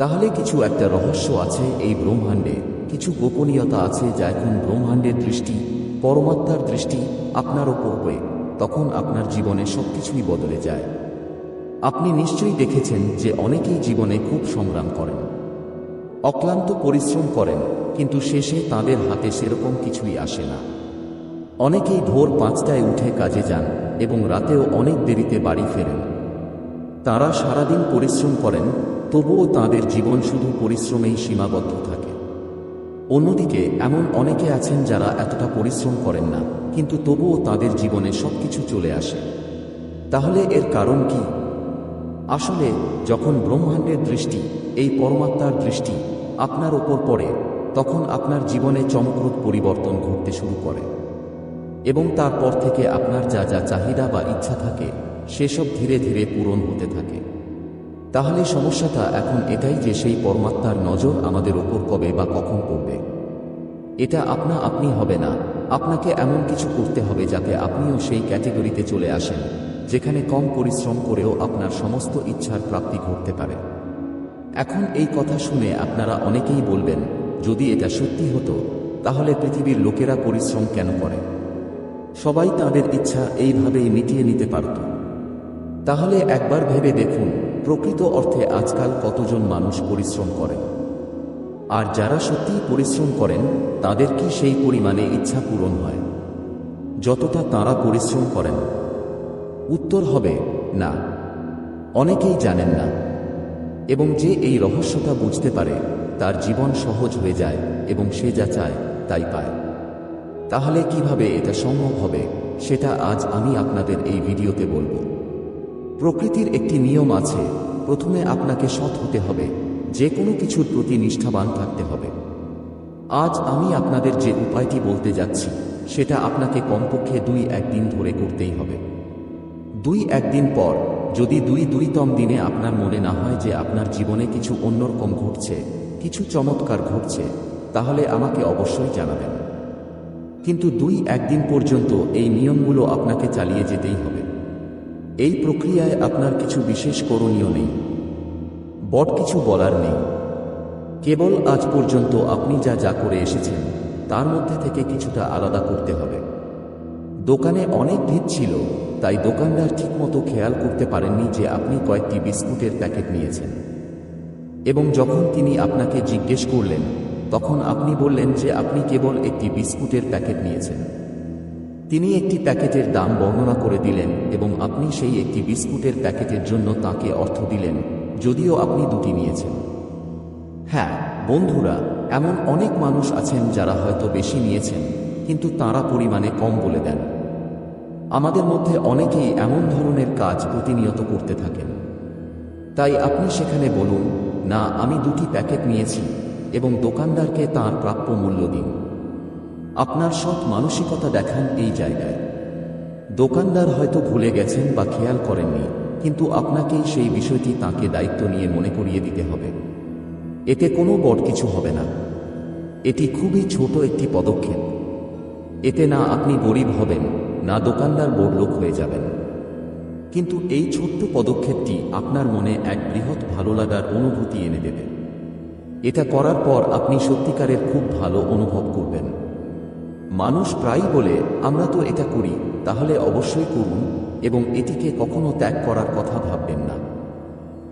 তাহলে কিছু একটা রহস্য আছে এই ব্রহ্মাণ্ডে। কিছু গোপনীয়তা আছে যা এখন ব্রহ্মাণ্ডের দৃষ্টি, পরমাত্মার দৃষ্টি আপনার ওপর হয়ে তখন আপনার জীবনে সবকিছুই বদলে যায়। আপনি নিশ্চয়ই দেখেছেন যে অনেকেই জীবনে খুব সংগ্রাম করেন। অক্লান্ত পরিশ্রম করেন, কিন্তু শেষে তাদের হাতে সেরকম কিছুই আসে না। অনেকেই ভোর পাঁচটায় উঠে কাজে যান এবং রাতেও অনেক দেরিতে বাড়ি ফেরেন। তারা সারাদিন পরিশ্রম করেন তবুও তাদের জীবন শুধু পরিশ্রমেই সীমাবদ্ধ থাকে। অন্যদিকে, এমন অনেকে আছেন যারা এতটা পরিশ্রম করেন না, কিন্তু তবুও তাদের জীবনে সবকিছু চলে আসে। তাহলে এর কারণ কি? আসলে, যখন ব্রহ্মাণ্ডের দৃষ্টি, এই পরমাত্মার দৃষ্টি, আপনার ওপর পড়ে, তখন আপনার জীবনে চমকপ্রদ পরিবর্তন ঘটতে শুরু করে। এবং তারপর থেকে আপনার যা যা চাহিদা বা ইচ্ছা থাকে, সেসব ধীরে ধীরে পূরণ হতে থাকে। তাহলে সমস্যাটা এখন এটাই যে সেই পরমাত্মার নজর আমাদের ওপর কবে বা কখন পড়বে। এটা আপনা আপনি হবে না, আপনাকে এমন কিছু করতে হবে যাতে আপনিও সেই ক্যাটেগরিতে চলে আসেন, যেখানে কম পরিশ্রম করেও আপনার সমস্ত ইচ্ছার প্রাপ্তি ঘটতে পারে। এখন এই কথা শুনে আপনারা অনেকেই বলবেন, যদি এটা সত্যি হতো, তাহলে পৃথিবীর লোকেরা পরিশ্রম কেন করে? সবাই তাদের ইচ্ছা এইভাবেই মিটিয়ে নিতে পারত। তাহলে একবার ভেবে দেখুন প্রকৃত অর্থে আজকাল কতজন মানুষ পরিশ্রম করে আর যারা সত্যিই পরিশ্রম করেন, তাদের কি সেই পরিমাণে ইচ্ছা পূরণ হয়? যতটা তারা পরিশ্রম করেন। উত্তর হবে, না। অনেকেই জানেন না। এবং যে এই রহস্যটা বুঝতে পারে, তার জীবন সহজ হয়ে যায় এবং সে যা চায়, তাই পায়। তাহলে কীভাবে এটা সম্ভব হবে, সেটা আজ আমি আপনাদের এই ভিডিওতে বলব। প্রকৃতির একটি নিয়ম আছে, প্রথমে আপনাকে সৎ হতে হবে যে কোনো কিছুর প্রতি নিষ্ঠাবান থাকতে হবে। আজ আমি আপনাদের যে উপায়টি বলতে যাচ্ছি, সেটা আপনাকে কমপক্ষে দুই একদিন ধরে করতেই হবে। দুই একদিন পর, যদি দুই দুইতম দিনে আপনার মনে না হয় যে আপনার জীবনে কিছু অন্যরকম ঘটছে, কিছু চমৎকার ঘটছে, তাহলে আমাকে অবশ্যই জানাবেন। কিন্তু দুই একদিন পর্যন্ত এই নিয়মগুলো আপনাকে চালিয়ে যেতেই হবে। এই প্রক্রিয়ায় আপনার কিছু বিশেষ করণীয় নেই। বট কিছু বলার নেই। কেবল আজ পর্যন্ত আপনি যা যা করে এসেছেন, তার মধ্যে থেকে কিছুটা আলাদা করতে হবে। দোকানে অনেক ভিড় ছিল, তাই দোকানদার ঠিকমতো খেয়াল করতে পারেননি যে আপনি কয়েকটি বিস্কুটের প্যাকেট নিয়েছেন। এবং যখন তিনি আপনাকে জিজ্ঞেস করলেন, তখন আপনি বললেন যে আপনি কেবল একটি বিস্কুটের প্যাকেট নিয়েছেন। তিনি একটি প্যাকেটের দাম বর্ণনা করে দিলেন এবং আপনি সেই একটি বিস্কুটের প্যাকেটের জন্য তাকে অর্থ দিলেন, যদিও আপনি দুটি নিয়েছেন। হ্যাঁ বন্ধুরা, এমন অনেক মানুষ আছেন যারা হয়তো বেশি নিয়েছেন, কিন্তু তারা পরিমাণে কম বলে দেন। আমাদের মধ্যে অনেকেই এমন ধরনের কাজ প্রতিনিয়ত করতে থাকেন। তাই আপনি সেখানে বলুন, না, আমি দুটি প্যাকেট নিয়েছি এবং দোকানদারকে তার প্রাপ্য মূল্য দিন। আপনার সৎ মানসিকতা দেখান এই জায়গায়। দোকানদার হয়তো ভুলে গেছেন বা খেয়াল করেননি, কিন্তু আপনাকেই সেই বিষয়টি তাকে দায়িত্ব নিয়ে মনে করিয়ে দিতে হবে। এতে কোনো বড় কিছু হবে না। এটি খুবই ছোট একটি পদক্ষেপ। এতে না আপনি গরিব হবেন, না দোকানদার বড়লোক হয়ে যাবেন। কিন্তু এই ছোট্ট পদক্ষেপটি আপনার মনে এক বৃহৎ ভালো লাগার অনুভূতি এনে দেবে। এটা করার পর আপনি সত্যিকারের খুব ভালো অনুভব করবেন। মানুষ প্রায়ই বলে, আমরা তো এটা করি, তাহলে অবশ্যই করুন এবং এটিকে কখনো ত্যাগ করার কথা ভাববেন না।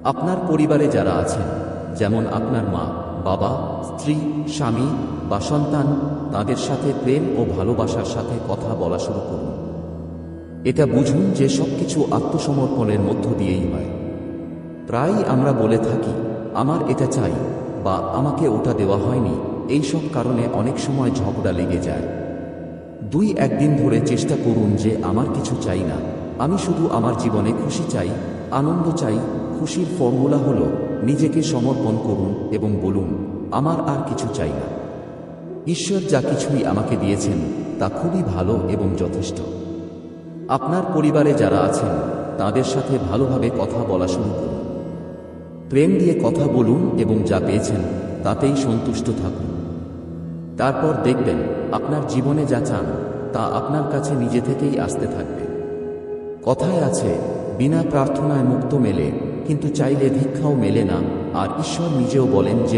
আপনার পরিবারে যারা আছেন, যেমন আপনার মা, বাবা, স্ত্রী, স্বামী বা সন্তান, তাদের সাথে প্রেম ও ভালোবাসার সাথে কথা বলা শুরু করুন। এটা বুঝুন যে সব কিছু আত্মসমর্পণের মধ্য দিয়েই হয়। প্রায়ই আমরা বলে থাকি, আমার এটা চাই বা আমাকে ওটা দেওয়া হয়নি। এই সব কারণে অনেক সময় ঝগড়া লেগে যায়। দুই একদিন ধরে চেষ্টা করুন যে আমার কিছু চাই না। আমি শুধু আমার জীবনে খুশি চাই, আনন্দ চাই, খুশির ফর্মুলা হলো নিজেকে সমর্পণ করুন এবং বলুন, আমার আর কিছু চাই না। ঈশ্বর যা কিছুই আমাকে দিয়েছেন, তা খুবই ভালো এবং যথেষ্ট। আপনার পরিবারে যারা আছেন, তাদের সাথে ভালোভাবে কথা বলা শুরু করুন। প্রেম দিয়ে কথা বলুন এবং যা পেয়েছেন, তাতেই সন্তুষ্ট থাকুন। তারপর দেখবেন, আপনার জীবনে যা চান, তা আপনার কাছে নিজে থেকেই আসতে থাকবে। কথায় আছে, বিনা প্রার্থনায় মুক্ত মেলে, কিন্তু চাইলে ভিক্ষাও মেলে না, আর ঈশ্বর নিজেও বলেন যে